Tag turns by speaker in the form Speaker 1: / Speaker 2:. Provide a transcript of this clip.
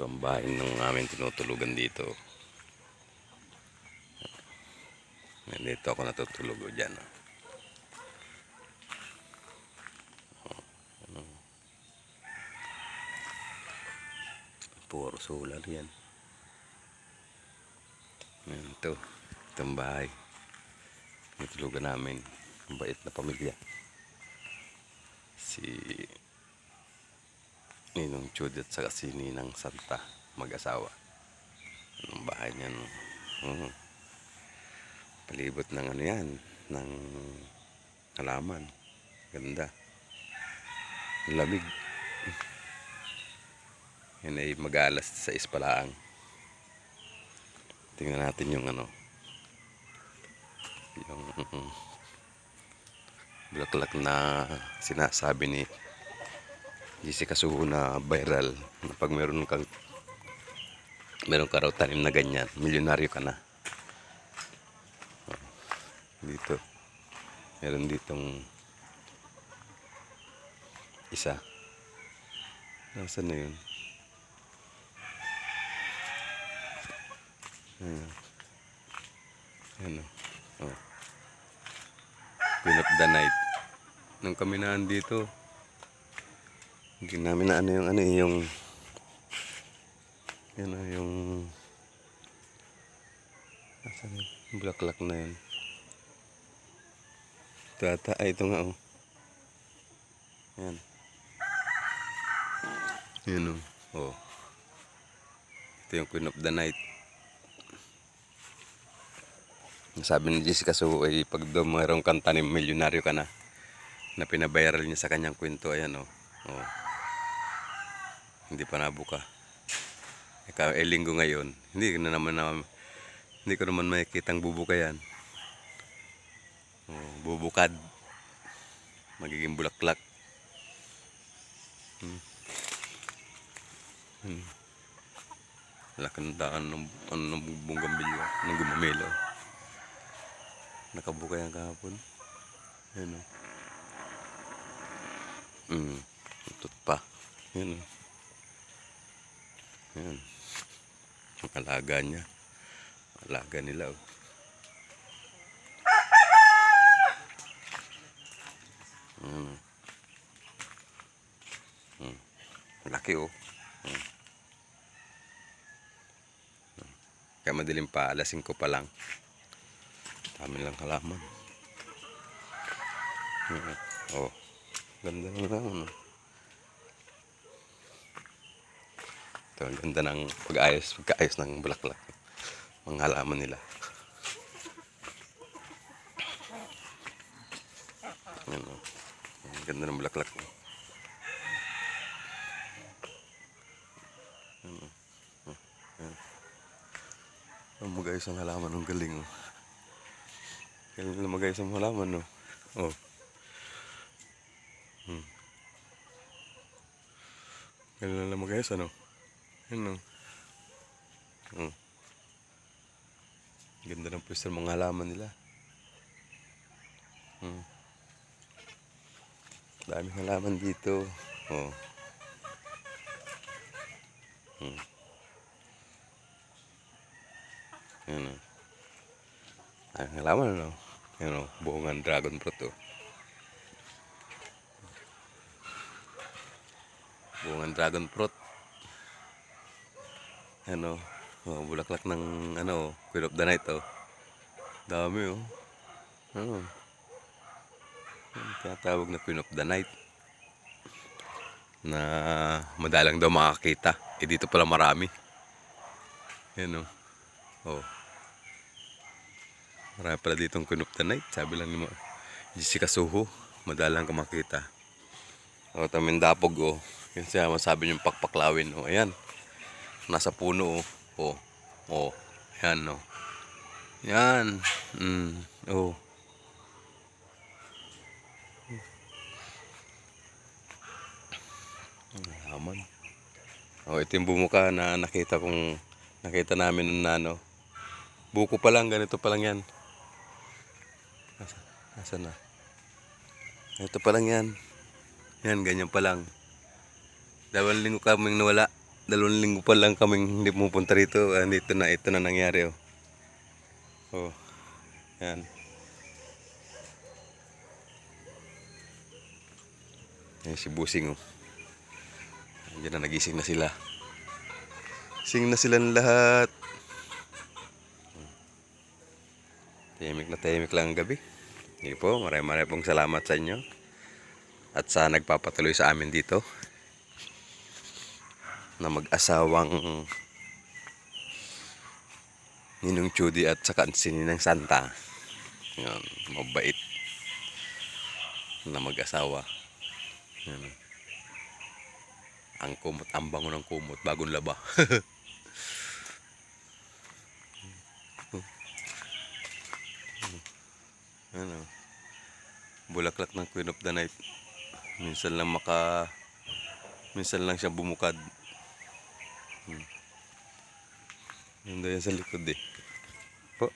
Speaker 1: Ito ang bahay ng aming tinutulugan dito. Dito ako natutulog o dyan. oh. Oh, ano. Puro solar yan. Ayan, ito. Ito ang bahay. Tinutulugan namin. Ang bait na pamilya. Si Ninong Chudit sa si Ninang Santa mag-asawa. Anong bahay niyan? Oo. Palibot ng ano yan, ng halaman. Ganda. Lamig. Yan ay mag-alas sa ispalaang. Tingnan natin yung ano. Yung bulaklak na sinasabi ni Jessica Suho na viral na pag meron kang meron ka raw tanim na ganyan, milyonaryo ka na. Oh, Dito. Meron ditong isa. Nasaan na yun? Ayan. Ayan o. Oh. Queen of the night. Nung kami na dito, hindi namin na ano yung ano eh, yung yun ah, yung asan yun? Yung bulaklak na yun. Ito ay ito nga oh. Yan. Yan oh. Oh. Ito yung Queen of the Night. Sabi ni Jessica so ay pag daw mayroong kanta ni milyonaryo ka na na pinabayaral niya sa kanyang kwento ayan oh. oh. Hindi pa nabuka. Ikaw, eh, linggo ngayon. Hindi ko na naman na, hindi ko naman makikitang bubuka yan. Oh, bubukad. Magiging bulaklak. Hmm. Hmm. Laki ng ano, ng bunggambilya, ng gumamela. Nakabuka yan kahapon. Ayan o. Hmm. Tutot pa. O. Ayan. Ang alaga niya. Alaga nila. Oh. Ayan. oh. Hmm. Laki oh. Hmm. Kaya madilim pa, alas 5 pa lang. Dami lang halaman. Hmm. Oh. Ganda ng halaman. Oh. Ito, ang ganda ng pag-ayos, pagkaayos ng bulaklak. Mga halaman nila. Yan o. Ang ganda ng bulaklak. Oh, yan. Ang mag-ayos ang halaman. Ang galing o. Galing na mag-ayos ang halaman o. Oh. Hmm. Galing na mag-ayos ano. Ano? Hmm. Ganda ng pwesto ng mga halaman nila. Hmm. Daming halaman dito. Oh. Hmm. Yan o. Daming halaman ano. Yan o. Buongan dragon fruit o. Buongan dragon fruit. Ano, oh, bulaklak ng ano, Queen of the Night oh. Dami oh. Ano. Ang tinatawag na Queen of the Night. Na madalang daw makakita. Eh dito pala marami. Yan oh. Oh. Marami pala ditong Queen of the Night. Sabi lang ni Jessica Suho. Madalang ka makita. Oh, tamindapog oh. Yan siya masabi niyong pakpaklawin oh. Ayan nasa puno oh. Oh. Oh. Yan oh. Yan. Mm. Oh. Ang Haman. Oh, ito yung bumuka na nakita kong nakita namin na ano. Buko pa lang, ganito pa lang yan. Nasa, nasa na? Ito pa lang yan. Yan, ganyan pa lang. Dalawang linggo kaming nawala. Dalawang linggo pa lang kaming hindi pumupunta rito. Ah, dito na, ito na nangyari oh. Oh. Yan. Yan si Busing oh. Diyan na nagising na sila. Sing na silang lahat. Tahimik na tahimik lang ang gabi. Hindi po, maraming maraming pong salamat sa inyo. At sa nagpapatuloy sa amin dito. Na mag-asawang Ninong Chudi at saka Ninang Santa. Yan, mabait. Na mag-asawa. Yan. Ang kumot, ang bango ng kumot, bagong laba. ano, bulaklak ng Queen of the Night. Minsan lang maka, minsan lang siya bumukad. Hmm. Yun daw yan sa likod eh. Po.